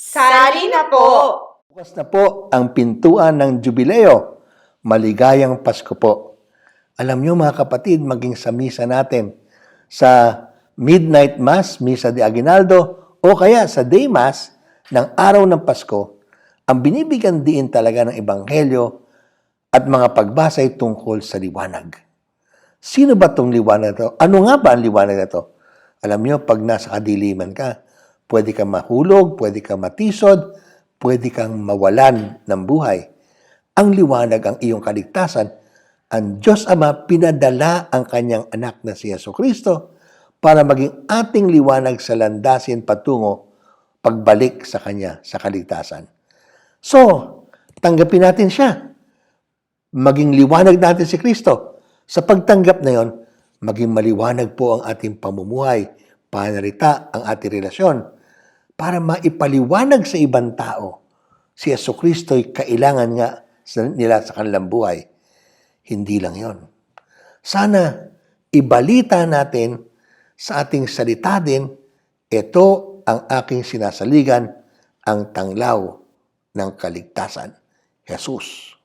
Sali na po! Bukas na po ang pintuan ng Jubileo. Maligayang Pasko po. Alam nyo mga kapatid, maging sa misa natin, sa Midnight Mass, Misa de Aguinaldo, o kaya sa Day Mass ng araw ng Pasko, ang binibigyan diin talaga ng Ebanghelyo at mga pagbasa ay tungkol sa liwanag. Sino ba itong liwanag na to? Ano nga ba ang liwanag na to? Alam nyo, pag nasa kadiliman ka, pwede kang mahulog, pwede kang matisod, pwede kang mawalan ng buhay. Ang liwanag ang iyong kaligtasan. Ang Diyos Ama pinadala ang kanyang anak na si Yeso Kristo para maging ating liwanag sa landasin patungo pagbalik sa Kanya sa kaligtasan. So, tanggapin natin siya. Maging liwanag natin si Kristo. Sa pagtanggap na yon, maging maliwanag po ang ating pamumuhay, panarita, ang ating relasyon, para maipaliwanag sa ibang tao si Yeso Kristo ay kailangan nga nila sa kanilang buhay. Hindi lang yon. Sana ibalita natin sa ating salita din, ito ang aking sinasaligan, ang tanglaw ng kaligtasan, Jesus.